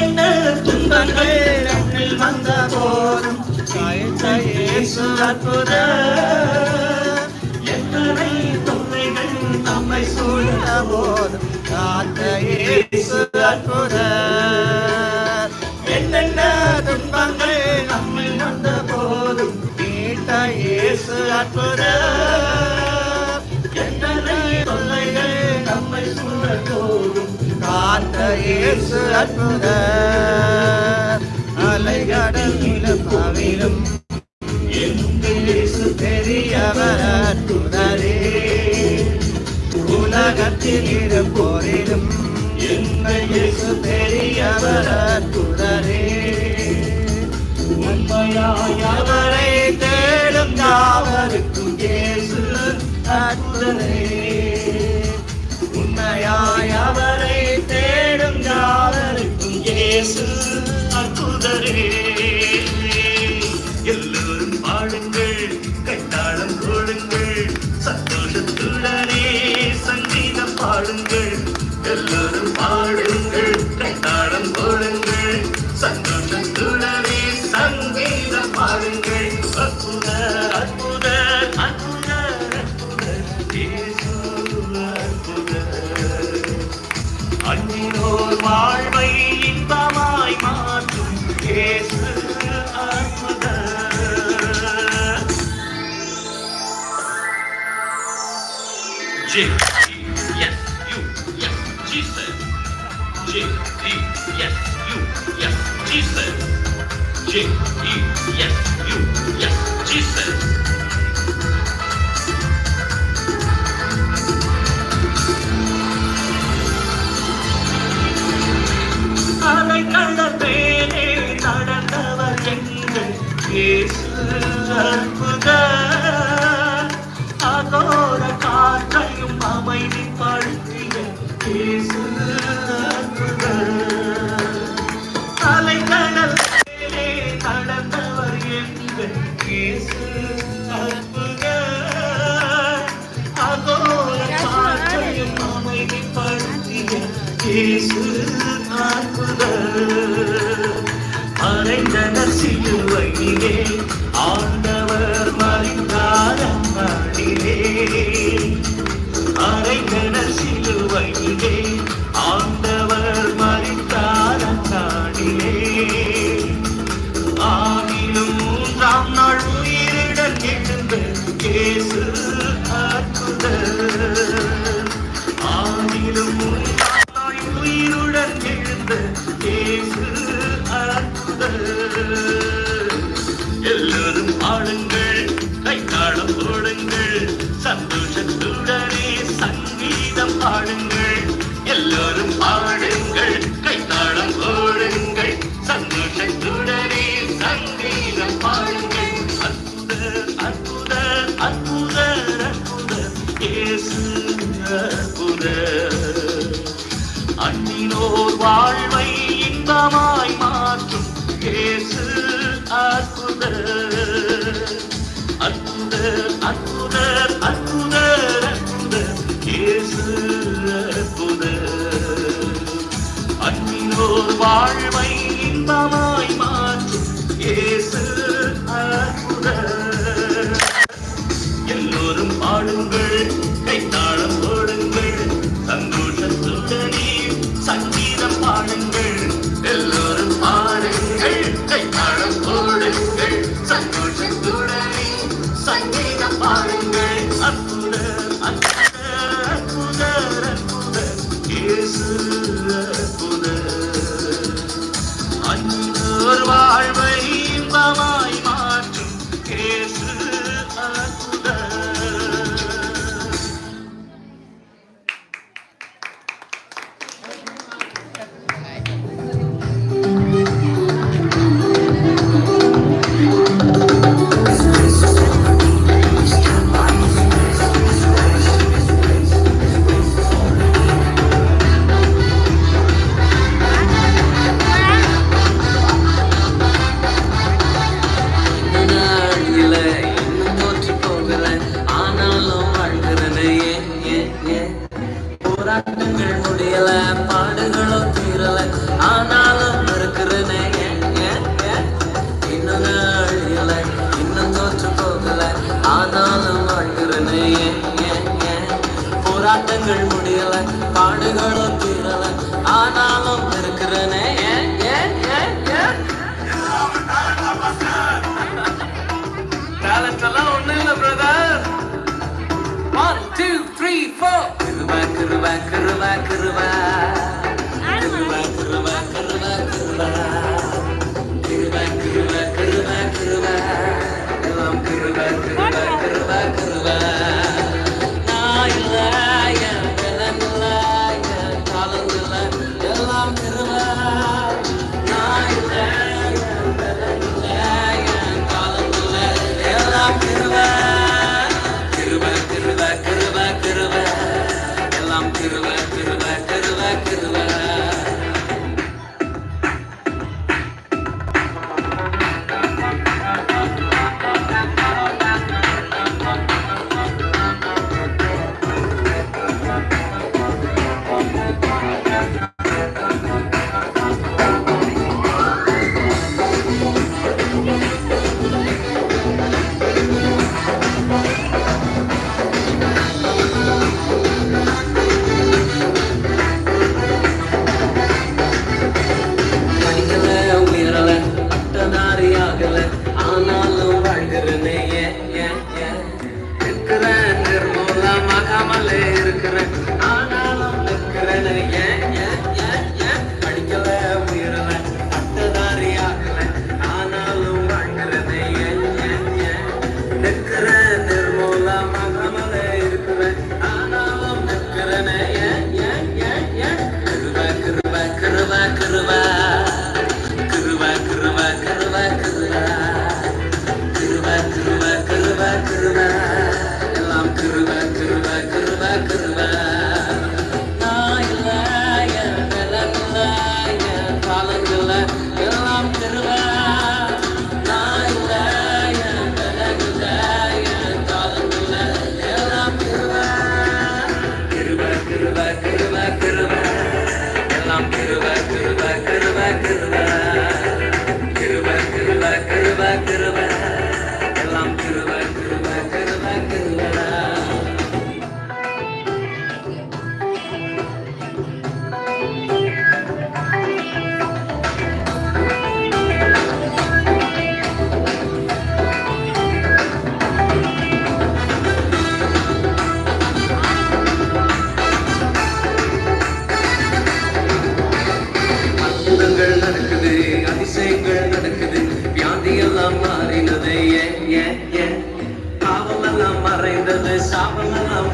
இன்னல் துன்பங்கள் கண்ணில் வந்த போதும் அற்புத எத்தனை தொல்லைகள் நம்மை சூழ்ந்த போதும் காத்தையேசு அற்புத என்னென்ன துன்பங்கள் நம்மில் வந்த போதும் கேட்ட இயேசு அற்புத. இயேசு அற்புதர் அலைகடலிலும் பாவிலும் இயேசு பெரியவர் அற்புதரே. உலகத்தில் இருப்போரிலும் எங்கள் இயேசு பெரியவர் அற்புதரே. உண்மையாய் அவரை தேடும் யாவருக்கும் இயேசு அற்புதரே. இயேசு அற்புதரே. இயேசு அற்புத மறைந்தன சிலுவையிலே ஆண்டவர். எல்லோரும் பாடுங்கள். கைத்தாளம் போடுங்கள். சந்தோஷத்துடனே சங்கீதம் பாடுங்கள். எல்லோரும் பாடுங்கள். கைத்தாளம் போடுங்கள். சந்தோஷத்துடனே சங்கீதம் பாடுங்கள். அற்புத அற்புத அற்புத அற்புத. இயேசு அற்புத. அன்னினோர் வாழ்வை இன்பமாய் மாற்றும். இயேசு அற்புத. போராட்டங்கள் முடியல பாடுகளும் தீரல. ஆனாலும் இருக்கிறனே இன்னும் அழியல இன்னும் தோற்று போகல. ஆனாலும் வாழ்கிறனே போராட்டங்கள் முடியல பாடுகளும் kırba kırba kırba stop